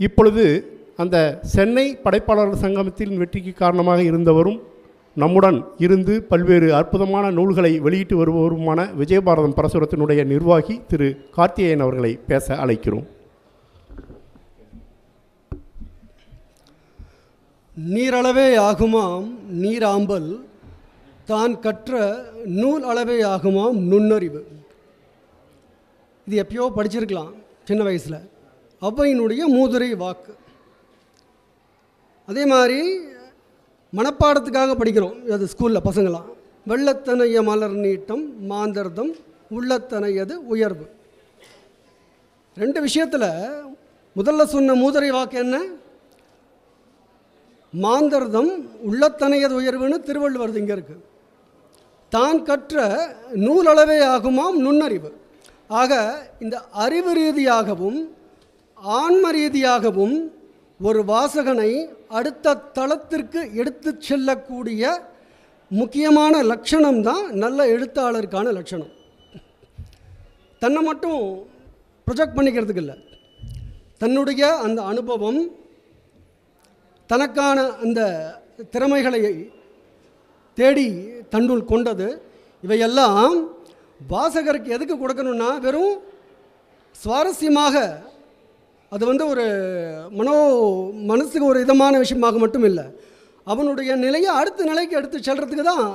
இப்பொழுது அந்த சென்னை படைப்பாளர்கள் சங்கமத்தின் வெற்றிக்கு காரணமாக இருந்தவரும் நம்முடன் இருந்து பல்வேறு அற்புதமான நூல்களை வெளியிட்டு வருபவருமான விஜயபாரதம் பரசுரத்தினுடைய நிர்வாகி திரு கார்த்திகேயன் அவர்களை பேச அழைக்கிறோம். நீரளவே ஆகுமாம் நீராம்பல் தான் கற்ற நூல் அளவே ஆகுமாம் நுண்ணறிவு. இது எப்பயோ படிச்சிருக்கலாம் சின்ன வயசில். ஔவையினுடைய மூதுரை வாக்கு. அதே மாதிரி மனப்பாடத்துக்காக படிக்கிறோம். அது ஸ்கூலில் பசங்களாம். வெள்ளத்தனைய மலர் நீட்டம் மாந்தர்தம் உள்ளத்தனையது உயர்வு. ரெண்டு விஷயத்தில் முதல்ல சொன்ன மூதுரை வாக்கு என்ன? மாந்தர்தம் உள்ளத்தனையது உயர்வுன்னு திருவள்ளுவர் இங்கே இருக்கு. தான் கற்ற நூலளவே ஆகுமாம் நுண்ணறிவு. ஆக இந்த அறிவு ரீதியாகவும் ஆன்ம ரீதியாகவும் ஒரு வாசகனை அடுத்த தளத்திற்கு எடுத்து செல்லக்கூடிய முக்கியமான லட்சணம் தான் நல்ல எழுத்தாளருக்கான லட்சணம். தன்னை மட்டும் ப்ரொஜெக்ட் பண்ணிக்கிறதுக்கு இல்லை. தன்னுடைய அந்த அனுபவம் தனக்கான அந்த திறமைகளை தேடி தன்னுள் கொண்டது இவையெல்லாம் வாசகருக்கு எதுக்கு கொடுக்கணும்னா வெறும் சுவாரஸ்யமாக அது வந்து ஒரு மனோ மனசுக்கு ஒரு இதமான விஷயமாக மட்டும் இல்லை அவனுடைய நிலையை அடுத்த நிலைக்கு எடுத்து செல்கிறதுக்கு தான்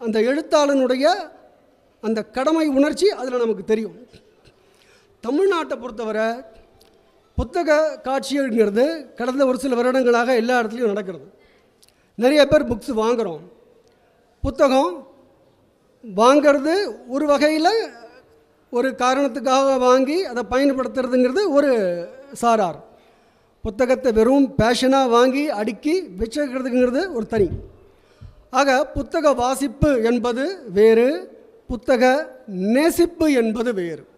அந்த எழுத்தாளனுடைய அந்த கடமை உணர்ச்சி அதில் நமக்கு தெரியும். தமிழ்நாட்டை பொறுத்தவரை புத்தக காட்சிங்கிறது கடந்த ஒரு சில வருடங்களாக எல்லா இடத்துலையும் நடக்கிறது. நிறைய பேர் புக்ஸ் வாங்குகிறோம் புத்தகம் வாங்கிறது ஒரு வகையில் ஒரு காரணத்துக்காக வாங்கி அதை பயன்படுத்துறதுங்கிறது ஒரு சாரார். புத்தகத்தை வெறும் பேஷனாக வாங்கி அடுக்கி வச்சுக்கிறதுங்கிறது ஒரு தனி. ஆக புத்தக வாசிப்பு என்பது வேறு புத்தக நேசிப்பு என்பது வேறு.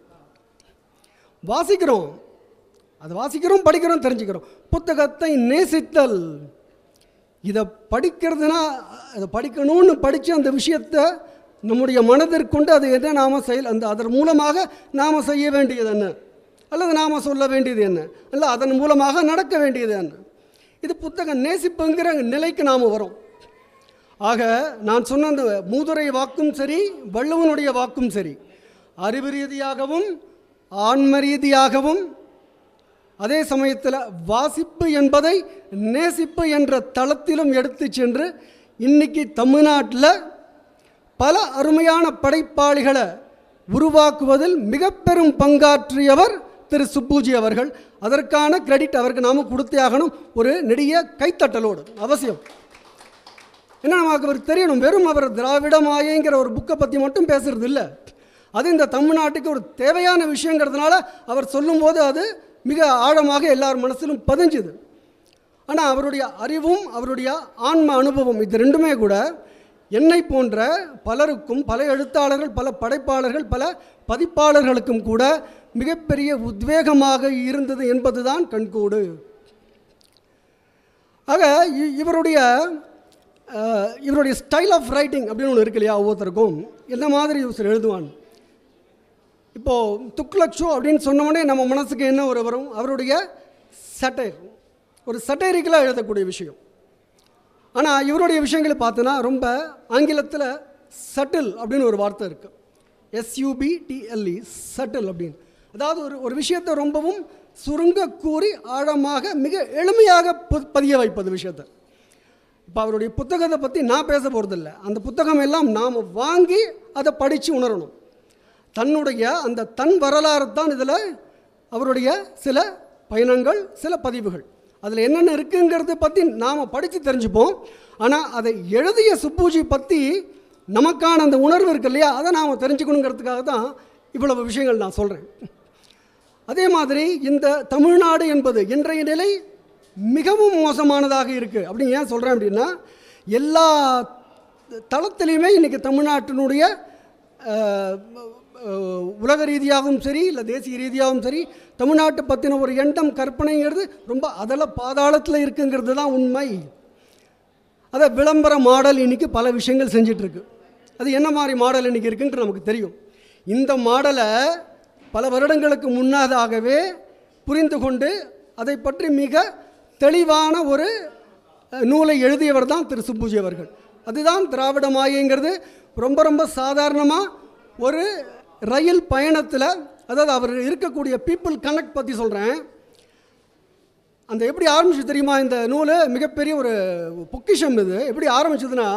வாசிக்கிறோம். அது வாசிக்கிறோம் படிக்கிறோம் தெரிஞ்சுக்கிறோம். புத்தகத்தை நேசித்தல். இதை படிக்கிறதுனா அதை படிக்கணும்னு படித்து அந்த விஷயத்தை நம்முடைய மனதிற்கொண்டு அது என்ன நாம் செயல் அந்த அதன் மூலமாக நாம் செய்ய வேண்டியது என்ன? அல்லது நாம் சொல்ல வேண்டியது என்ன? அல்ல அதன் மூலமாக நடக்க வேண்டியது என்ன? இது புத்தகம் நேசிப்புங்கிற நிலைக்கு நாம் வரும். ஆக நான் சொன்ன அந்த மூதுரை வாக்கும் சரி வள்ளுவனுடைய வாக்கும் சரி. அறிவு ரீதியாகவும் ஆன்ம ரீதியாகவும் அதே சமயத்தில் வாசிப்பு என்பதை நேசிப்பு என்ற தளத்திலும் எடுத்து சென்று இன்னைக்கு தமிழ்நாட்டில் பல அருமையான படைப்பாளிகளை உருவாக்குவதில் மிக பெரும் பங்காற்றியவர் திரு சுப்பூஜி அவர்கள். அதற்கான கிரெடிட் அவருக்கு நாம் கொடுத்தே ஆகணும். ஒரு நெடிய கைத்தட்டலோடு. அவசியம். என்ன நமக்கு அவர் தெரியணும். வெறும் அவர் திராவிடமாயங்கிற ஒரு புக்கை பற்றி மட்டும் பேசுறது இல்லை. அது இந்த தமிழ்நாட்டுக்கு ஒரு தேவையான விஷயங்கிறதுனால அவர் சொல்லும்போது அது மிக ஆழமாக எல்லார் மனசிலும் பதிஞ்சுது. ஆனால் அவருடைய அறிவும் அவருடைய ஆன்ம அனுபவம் இது ரெண்டுமே கூட என்னை போன்ற பலருக்கும் பல எழுத்தாளர்கள் பல படைப்பாளர்கள் பல பதிப்பாளர்களுக்கும் கூட மிகப்பெரிய உத்வேகமாக இருந்தது என்பதுதான் கண்கூடு. ஆக இவருடைய இவருடைய ஸ்டைல் ஆஃப் ரைட்டிங் அப்படின்னு ஒன்று இருக்கு இல்லையா ஒவ்வொருத்தருக்கும்? என்ன மாதிரி இவர் எழுதுவான்? இப்போது துக்லக் அப்படின்னு சொன்னோடனே நம்ம மனசுக்கு என்ன ஒரு வரும்? அவருடைய சட்டைர் ஒரு சட்டைரிக்கலாக எழுதக்கூடிய விஷயம். ஆனால் இவருடைய விஷயங்களை பார்த்தோன்னா ரொம்ப ஆங்கிலத்தில் சட்டில் அப்படின்னு ஒரு வார்த்தை இருக்குது எஸ்யூபி டிஎல்இ சட்டில் அப்படின்னு. அதாவது ஒரு ஒரு விஷயத்தை ரொம்பவும் சுருங்க கூறி ஆழமாக மிக எளிமையாக பதிய வைப்பது விஷயத்தை. இப்போ அவருடைய புத்தகத்தை பற்றி நான் பேச போகிறதில்ல அந்த புத்தகம் எல்லாம் நாம் வாங்கி அதை படித்து உணரணும். தன்னுடைய அந்த தன் வரலாறு தான் இதில் அவருடைய சில பயணங்கள் சில பதிவுகள். அதில் என்னென்ன இருக்குங்கிறத பற்றி நாம் படித்து தெரிஞ்சுப்போம். ஆனால் அதை எழுதிய சுப்பூஜி பற்றி நமக்கான அந்த உணர்வு இருக்கு இல்லையா? அதை நாம் தெரிஞ்சுக்கணுங்கிறதுக்காக தான் இவ்வளவு விஷயங்கள் நான் சொல்கிறேன் அதே மாதிரி இந்த தமிழ்நாடு என்பது இன்றைய நிலை மிகவும் மோசமானதாக இருக்குது அப்படின்னு ஏன் சொல்கிறேன் அப்படின்னா எல்லா தளத்திலையுமே இன்றைக்கி தமிழ்நாட்டினுடைய உலக ரீதியாகவும் சரி இல்லை தேசிய ரீதியாகவும் சரி தமிழ்நாட்டை பற்றின ஒரு எண்ணம் கற்பனைங்கிறது ரொம்ப அதல பாதாளத்தில் இருக்குங்கிறது தான் உண்மை. அதை விளம்பர மாடல் இன்றைக்கி பல விஷயங்கள் செஞ்சிட்ருக்கு. அது என்ன மாதிரி மாடல் இன்றைக்கி இருக்குன்ட்டு நமக்கு தெரியும். இந்த மாடலை பல வருடங்களுக்கு முன்னதாகவே புரிந்து கொண்டு அதை பற்றி மிக தெளிவான ஒரு நூலை எழுதியவர் தான் திரு சுப்புஜி அவர்கள். அதுதான் திராவிட மாயங்கிறது ரொம்ப ரொம்ப சாதாரணமாக ஒரு ரயில் பயணத்தில் அதாவது அவர் இருக்கக்கூடிய பீப்புள் கனெக்ட் பற்றி சொல்கிறேன் அந்த எப்படி ஆரம்பிச்சு தெரியுமா? இந்த நூல் மிகப்பெரிய ஒரு பொக்கிஷம் இது. எப்படி ஆரம்பிச்சதுன்னா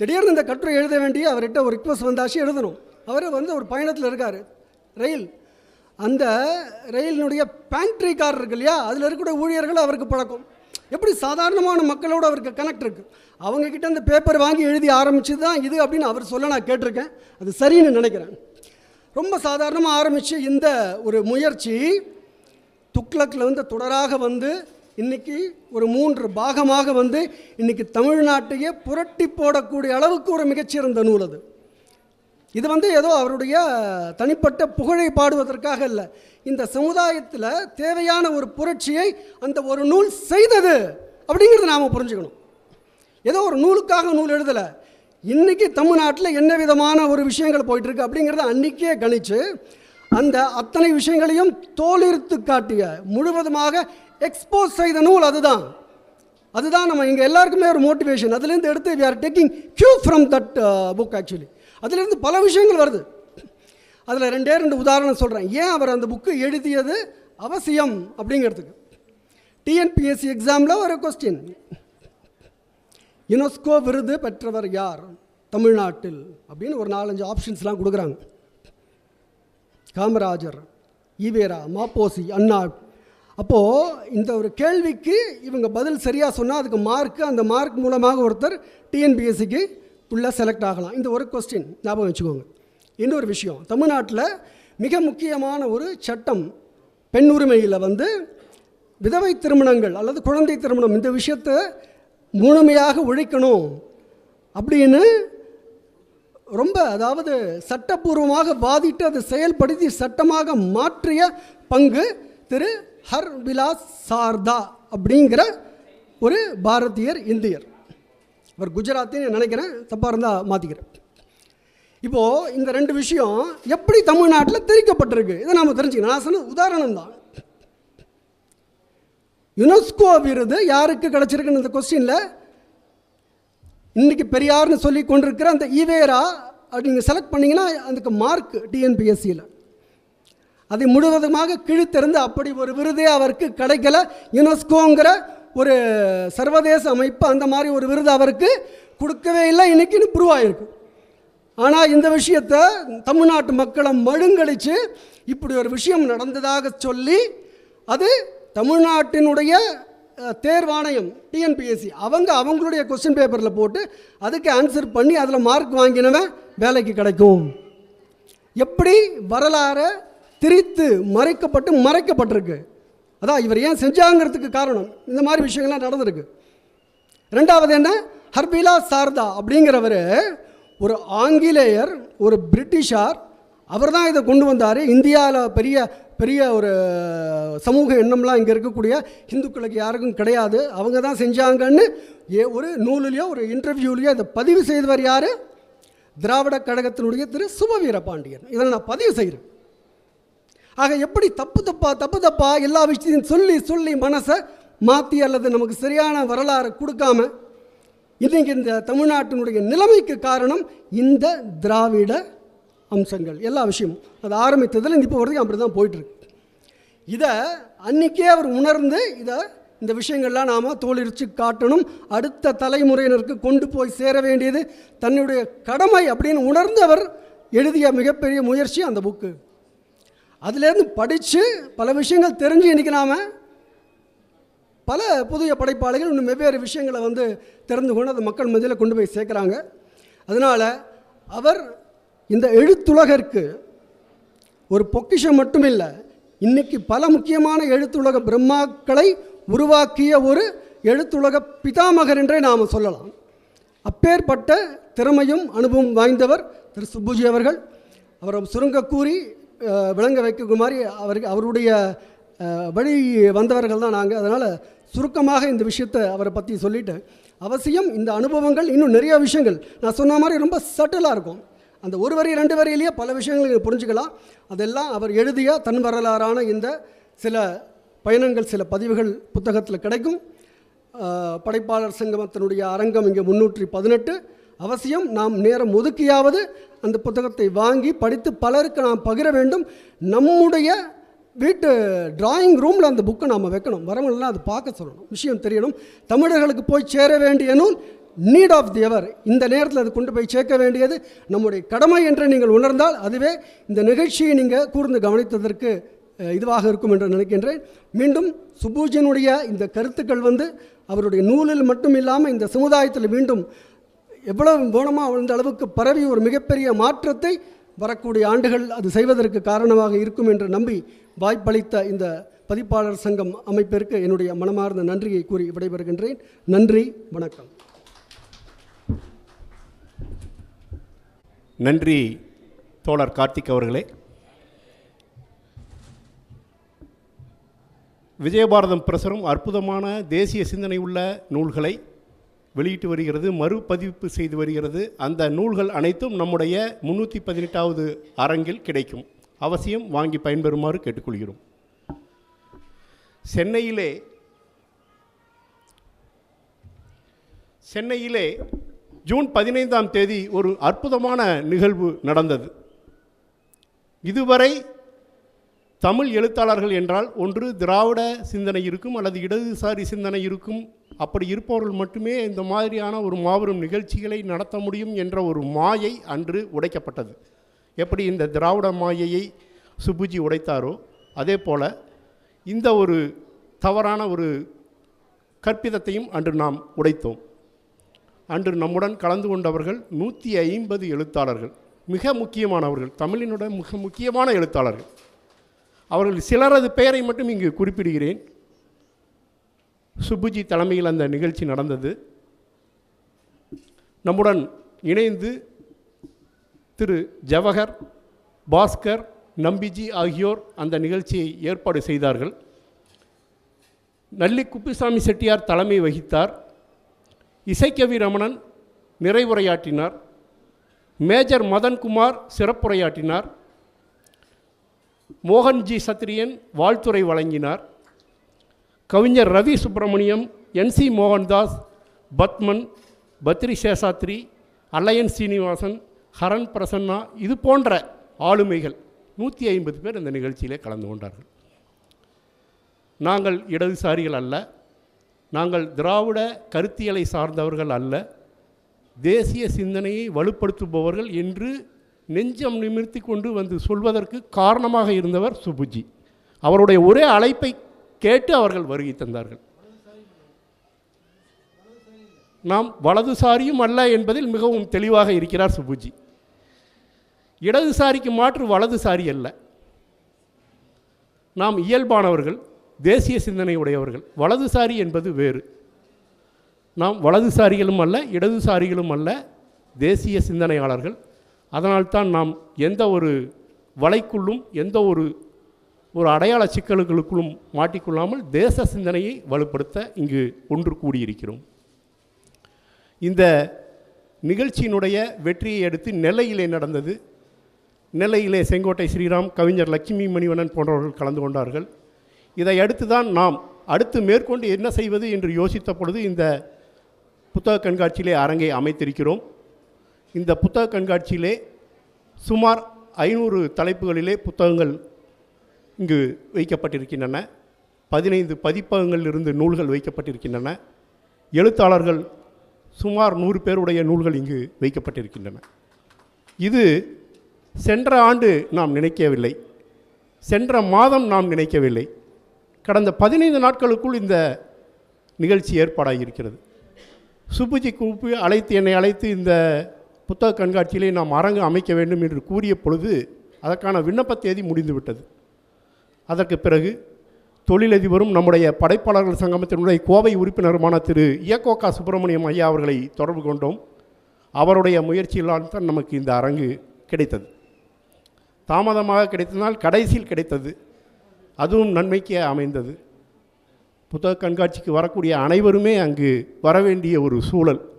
திடீர்னு இந்த கட்டுரை எழுத வேண்டிய அவர்கிட்ட ஒரு ரிக்வஸ்ட் வந்தாச்சு எழுதணும். அவர் வந்து ஒரு பயணத்தில் இருக்கார் ரயில். அந்த ரயிலினுடைய பேண்ட்ரி கார் இருக்கு இல்லையா? அதில் இருக்கக்கூடிய ஊழியர்கள் அவருக்கு பழக்கம். எப்படி சாதாரணமான மக்களோட அவருக்கு கனெக்ட் இருக்குது அவங்கக்கிட்ட அந்த பேப்பர் வாங்கி எழுதி ஆரம்பிச்சது தான் இது அப்படின்னு அவர் சொல்ல நான் கேட்டிருக்கேன். அது சரின்னு நினைக்கிறேன். ரொம்ப சாதாரணமாக ஆரம்பித்த இந்த ஒரு முயற்சி துக்ளக்கில் வந்து தொடராக வந்து இன்னைக்கு ஒரு மூன்று பாகமாக வந்து இன்னைக்கு தமிழ்நாட்டையே புரட்டி போடக்கூடிய அளவுக்கு ஒரு மிகச்சிறந்த நூல் அது. இது வந்து ஏதோ அவருடைய தனிப்பட்ட புகழை பாடுவதற்காக இல்லை இந்த சமுதாயத்தில் தேவையான ஒரு புரட்சியை அந்த ஒரு நூல் செய்தது அப்படிங்கிறத நாம் புரிஞ்சுக்கணும். ஏதோ ஒரு நூலுக்காக நூல் எழுதலை. இன்னைக்கு தமிழ்நாட்டில் என்ன விதமான ஒரு விஷயங்கள் போயிட்டு இருக்கு அப்படிங்கிறத அன்னைக்கே கணிச்சு அந்த அத்தனை விஷயங்களையும் தோலிர்த்து காட்டிய முழுவதுமாக எக்ஸ்போஸ் செய்த நூல் அதுதான். அதுதான் நம்ம இங்கே எல்லாருக்குமே ஒரு மோட்டிவேஷன் அதுலேருந்து எடுத்து we are taking cue from that book actually அதுலேருந்து பல விஷயங்கள் வருது. அதில் ரெண்டே ரெண்டு உதாரணம் சொல்கிறேன் ஏன் அவர் அந்த புக்கு எழுதியது அவசியம் அப்படிங்கிறதுக்கு? டிஎன்பிஎஸ்சி எக்ஸாமில் ஒரு கொஸ்டின் யுனெஸ்கோ விருது பெற்றவர் யார்? தமிழ்நாட்டில். அப்படின்னு ஒரு நாலஞ்சு ஆப்ஷன்ஸ்லாம் கொடுக்குறாங்க. காமராஜர் ஈவேரா மாப்போசி அண்ணா. அப்போது இந்த ஒரு கேள்விக்கு இவங்க பதில் சரியாக சொன்னால் அதுக்கு மார்க்கு அந்த மார்க் மூலமாக ஒருத்தர் டிஎன்பிஎஸ்சிக்கு ஃபுல்லாக செலக்ட் ஆகலாம். இந்த ஒரு கொஸ்டின் ஞாபகம் வச்சுக்கோங்க. இன்னொரு விஷயம் தமிழ்நாட்டில் மிக முக்கியமான ஒரு சட்டம் பெண் உரிமையில் வந்து விதவை திருமணங்கள் அல்லது குழந்தை திருமணம் இந்த விஷயத்தை முழுமையாக ஒழிக்கணும் அப்படின்னு ரொம்ப அதாவது சட்டப்பூர்வமாக வாதிட்டு அதை செயல்படுத்தி சட்டமாக மாற்றிய பங்கு திரு ஹர் விலாஸ் சார்தா அப்படிங்கிற ஒரு பாரதியர் இந்தியர். அவர் குஜராத்தின்னு நினைக்கிறேன் தப்பாக இருந்தால் மாற்றிக்கிறேன் இப்போது இந்த ரெண்டு விஷயம் எப்படி தமிழ்நாட்டில் தெரிவிக்கப்பட்டிருக்கு? இதை நாம் தெரிஞ்சுக்கணும். நான் சொன்ன உதாரணம் தான் யுனெஸ்கோ விருது யாருக்கு கிடச்சிருக்குன்னு இந்த கொஸ்டினில் இன்றைக்கி பெரியார்னு சொல்லி கொண்டிருக்கிற அந்த ஈவேரா அப்படி நீங்கள் செலக்ட் பண்ணிங்கன்னா அதுக்கு மார்க் டிஎன்பிஎஸ்சியில் அதை முழுவதுமாக கிழித்திருந்து அப்படி ஒரு விருதே அவருக்கு கிடைக்கல. யுனெஸ்கோங்கிற ஒரு சர்வதேச அமைப்பு அந்த மாதிரி ஒரு விருது அவருக்கு கொடுக்கவே இல்லை. இன்னைக்குன்னு ப்ரூவ் ஆகிருக்கு ஆனால் இந்த விஷயத்தை தமிழ்நாட்டு மக்களை மழுங்கடிச்சு இப்படி ஒரு விஷயம் நடந்ததாக சொல்லி அது தமிழ்நாட்டினுடைய தேர்வாணையம் டிஎன்பிஎஸ்சி அவங்க அவங்களுடைய கொஸ்டின் பேப்பரில் போட்டு அதுக்கு ஆன்சர் பண்ணி அதில் மார்க் வாங்கினவன் வேலைக்கு கிடைக்கும். எப்படி வரலாறை திரித்து மறைக்கப்பட்டு மறைக்கப்பட்டிருக்கு? அதான் இவர் ஏன் செஞ்சாங்கிறதுக்கு காரணம். இந்த மாதிரி விஷயங்கள்லாம் நடந்திருக்கு. ரெண்டாவது என்ன? ஹர்பிலா சாரதா அப்படிங்கிறவர் ஒரு ஆங்கிலேயர் ஒரு பிரிட்டிஷார் அவர் தான் இதை கொண்டு வந்தார். இந்தியாவில் பெரிய பெரிய ஒரு சமூக எண்ணம்லாம் இங்கே இருக்கக்கூடிய இந்துக்களுக்கு யாருக்கும் கிடையாது. அவங்க தான் செஞ்சாங்கன்னு ஏ ஒரு நூலுலேயோ ஒரு இன்டர்வியூலையோ இதை பதிவு செய்தவர் யார்? திராவிட கழகத்தினுடைய திரு சுபவீர பாண்டியன். இதை நான் பதிவு செய்கிறேன். ஆக எப்படி தப்பு தப்பா தப்பு தப்பா எல்லா விஷயத்தையும் சொல்லி சொல்லி மனசை மாற்றி அல்லது நமக்கு சரியான வரலாறு கொடுக்காம இன்னைக்கு இந்த தமிழ்நாட்டினுடைய நிலைமைக்கு காரணம் இந்த திராவிட அம்சங்கள் எல்லா விஷயமும். அது ஆரம்பித்ததில் இப்போ வரைக்கும் அப்படி தான் போயிட்டுருக்கு. இதை அன்றைக்கே அவர் உணர்ந்து இதை இந்த விஷயங்கள்லாம் நாம் தோலிரிச்சு காட்டணும். அடுத்த தலைமுறையினருக்கு கொண்டு போய் சேர வேண்டியது தன்னுடைய கடமை அப்படின்னு உணர்ந்து அவர் எழுதிய மிகப்பெரிய முயற்சி அந்த புக்கு. அதுலேருந்து படித்து பல விஷயங்கள் தெரிஞ்சு இன்றைக்கி நாம் பல புதிய படைப்பாளிகள் இன்னும் வெவ்வேறு விஷயங்களை வந்து தெரிந்து கொண்டு அதை மக்கள் மத்தியில் கொண்டு போய் சேர்க்குறாங்க. அதனால் அவர் இந்த எழுத்துலகிற்கு ஒரு பொக்கிஷம் மட்டுமில்லை இன்னைக்கு பல முக்கியமான எழுத்துலக பிரம்மாக்களை உருவாக்கிய ஒரு எழுத்துலக பிதாமகர் என்றே நாம் சொல்லலாம். அப்பேற்பட்ட திறமையும் அனுபவம் வாய்ந்தவர் திரு சுப்புஜி அவர்கள். அவரை சுருங்க கூறி விளங்க வைக்குமாறு அவருக்கு அவருடைய வழி வந்தவர்கள் தான் நாங்கள் அதனால் சுருக்கமாக இந்த விஷயத்தை அவரை பற்றி சொல்லிட்டேன். அவசியம் இந்த அனுபவங்கள் இன்னும் நிறைய விஷயங்கள். நான் சொன்ன மாதிரி ரொம்ப சட்டிலாக இருக்கும். அந்த ஒரு வரி ரெண்டு வரியிலேயே பல விஷயங்கள் புரிஞ்சுக்கலாம். அதெல்லாம் அவர் எழுதிய தன் வரலாறான இந்த சில பயணங்கள் சில பதிவுகள் புத்தகத்தில் கிடைக்கும். படைப்பாளர் சங்கமத்தினுடைய அரங்கம் இங்கே முன்னூற்றி பதினெட்டு. அவசியம் நாம் நேரம் ஒதுக்கியாவது அந்த புத்தகத்தை வாங்கி படித்து பலருக்கு நாம் பகிர வேண்டும். நம்முடைய வீட்டு டிராயிங் ரூமில் அந்த புக்கை நாம் வைக்கணும். வரவங்களெல்லாம் அது பார்க்க சொல்லணும். விஷயம் தெரியணும். தமிழர்களுக்கு போய் சேர வேண்டிய நூல் நீட் ஆஃப் தி எவர் இந்த நேரத்தில் அது கொண்டு போய் சேர்க்க வேண்டியது நம்முடைய கடமை என்று நீங்கள் உணர்ந்தால் அதுவே இந்த நிகழ்ச்சியை நீங்கள் கூர்ந்து கவனித்ததற்கு இதுவாக இருக்கும் என்று நினைக்கின்றேன். மீண்டும் சுபூஜினுடைய இந்த கருத்துக்கள் வந்து அவருடைய நூலில் மட்டும் இல்லாமல் இந்த சமுதாயத்தில் மீண்டும் எவ்வளவு கோணமாக இந்த அளவுக்கு பரவி ஒரு மிகப்பெரிய மாற்றத்தை வரக்கூடிய ஆண்டுகள் அது செய்வதற்கு காரணமாக இருக்கும் என்று நம்பி வாய்ப்பளித்த இந்த பதிப்பாளர் சங்கம் அமைப்பிற்கு என்னுடைய மனமார்ந்த நன்றியை கூறி விடைபெறுகின்றேன். நன்றி வணக்கம். நன்றி தோழர் கார்த்திக் அவர்களே. விஜயபாரதம் பிரசுரம் அற்புதமான தேசிய சிந்தனை உள்ள நூல்களை வெளியிட்டு வருகிறது மறுபதிப்பு செய்து வருகிறது. அந்த நூல்கள் அனைத்தும் நம்முடைய முன்னூற்றி பதினெட்டாவது அரங்கில் கிடைக்கும். அவசியம் வாங்கி பயன்பெறுமாறு கேட்டுக்கொள்கிறோம். சென்னையிலே சென்னையிலே ஜூன் பதினைந்தாம் தேதி ஒரு அற்புதமான நிகழ்வு நடந்தது. இதுவரை தமிழ் எழுத்தாளர்கள் என்றால் ஒன்று திராவிட சிந்தனை இருக்கும் அல்லது இடதுசாரி சிந்தனை இருக்கும். அப்படி இருப்பவர்கள் மட்டுமே இந்த மாதிரியான ஒரு மாபெரும் நிகழ்ச்சிகளை நடத்த முடியும் என்ற ஒரு மாயை அன்று உடைக்கப்பட்டது. எப்படி இந்த திராவிட மாயையை சுபுஜி உடைத்தாரோ அதே போல் இந்த ஒரு தவறான ஒரு கற்பிதத்தையும் அன்று நாம் உடைத்தோம். அன்று நம்முடன் கலந்து கொண்டவர்கள் நூற்றி ஐம்பது எழுத்தாளர்கள். மிக முக்கியமானவர்கள். தமிழினுடைய மிக முக்கியமான எழுத்தாளர்கள். அவர்கள் சிலரது பெயரை மட்டும் இங்கு குறிப்பிடுகிறேன். சுப்புஜி தலைமையில் அந்த நிகழ்ச்சி நடந்தது. நம்முடன் இணைந்து திரு ஜவஹர் பாஸ்கர் நம்பிஜி ஆகியோர் அந்த நிகழ்ச்சியை ஏற்பாடு செய்தார்கள். நல்லி குப்புசாமி செட்டியார் தலைமை வகித்தார். இசைக்கவி ரமணன் நிறைவுரையாற்றினார். மேஜர் மதன்குமார் சிறப்புரையாற்றினார். மோகன்ஜி சத்திரியன் வாழ்த்துரை வழங்கினார். கவிஞர் Ravi Subramaniam N C Mohandas Padman Badri Seshadri Alliance Srinivasan Haran Prasanna இது போன்ற ஆளுமைகள் நூற்றி ஐம்பது பேர் இந்த நிகழ்ச்சியிலே கலந்து கொண்டார்கள். நாங்கள் இடதுசாரிகள் அல்ல நாங்கள் திராவிட கருத்தியலை சார்ந்தவர்கள் அல்ல தேசிய சிந்தனையை வலுப்படுத்துபவர்கள் என்று நெஞ்சம் நிமிர்த்தி கொண்டு வந்து சொல்வதற்கு காரணமாக இருந்தவர் சுபுஜி. அவருடைய ஒரே அழைப்பை கேட்டு அவர்கள் வருகை தந்தார்கள். நாம் வலதுசாரியும் அல்ல என்பதில் மிகவும் தெளிவாக இருக்கிறார் சுபுஜி. இடதுசாரிக்கு மாற்று வலதுசாரி அல்ல. நாம் இயல்பானவர்கள். தேசிய சிந்தனை உடையவர்கள். வலதுசாரி என்பது வேறு. நாம் வலதுசாரிகளும் அல்ல இடதுசாரிகளும் அல்ல தேசிய சிந்தனையாளர்கள். அதனால்தான் நாம் எந்த ஒரு வலைக்குள்ளும் எந்த ஒரு ஒரு அடையாள சிக்கல்களுக்குள்ளும் மாட்டிக்கொள்ளாமல் தேச சிந்தனையை வலுப்படுத்த இங்கு ஒன்று கூடியிருக்கிறோம். இந்த நிகழ்ச்சியினுடைய வெற்றியை அடுத்து நெல்லையிலே நடந்தது. நெல்லையிலே செங்கோட்டை ஸ்ரீராம் கவிஞர் லட்சுமி மணிவண்ணன் போன்றவர்கள் கலந்து கொண்டார்கள். இதை அடுத்து தான் நாம் அடுத்து மேற்கொண்டு என்ன செய்வது என்று யோசித்த பொழுது இந்த புத்தக கண்காட்சியிலே அரங்கை அமைத்திருக்கிறோம். இந்த புத்தக கண்காட்சியிலே சுமார் ஐநூறு தலைப்புகளிலே புத்தகங்கள் இங்கு வைக்கப்பட்டிருக்கின்றன. பதினைந்து பதிப்பகங்களிலிருந்து நூல்கள் வைக்கப்பட்டிருக்கின்றன. எழுத்தாளர்கள் சுமார் நூறு பேருடைய நூல்கள் இங்கு வைக்கப்பட்டிருக்கின்றன. இது சென்ற ஆண்டு நாம் நினைக்கவில்லை. சென்ற மாதம் நாம் நினைக்கவில்லை. கடந்த பதினைந்து நாட்களுக்குள் இந்த நிகழ்ச்சி ஏற்பாடாகியிருக்கிறது. சுப்புஜி கூப்பி அழைத்து என்னை அழைத்து இந்த புத்தக கண்காட்சியிலே நாம் அரங்கு அமைக்க வேண்டும் என்று கூறிய பொழுது அதற்கான விண்ணப்ப தேதி முடிந்துவிட்டது. அதற்கு பிறகு தொழிலதிபரும் நம்முடைய படைப்பாளர்கள் சங்கமத்தினுடைய கோவை உறுப்பினருமான திரு. இயக்கோக்கா சுப்பிரமணியம் ஐயா அவர்களை தொடர்பு கொண்டோம். அவருடைய முயற்சியினால் தான் நமக்கு இந்த அரங்கு கிடைத்தது. தாமதமாக கிடைத்ததால் கடைசியில் கிடைத்தது. அதுவும் நன்மைக்கே அமைந்தது. புத்தக கண்காட்சிக்கு வரக்கூடிய அனைவருமே அங்கு வரவேண்டிய ஒரு சூழல்.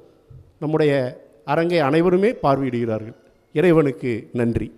நம்முடைய அரங்கை அனைவருமே பார்வையிடுகிறார்கள். இறைவனுக்கு நன்றி.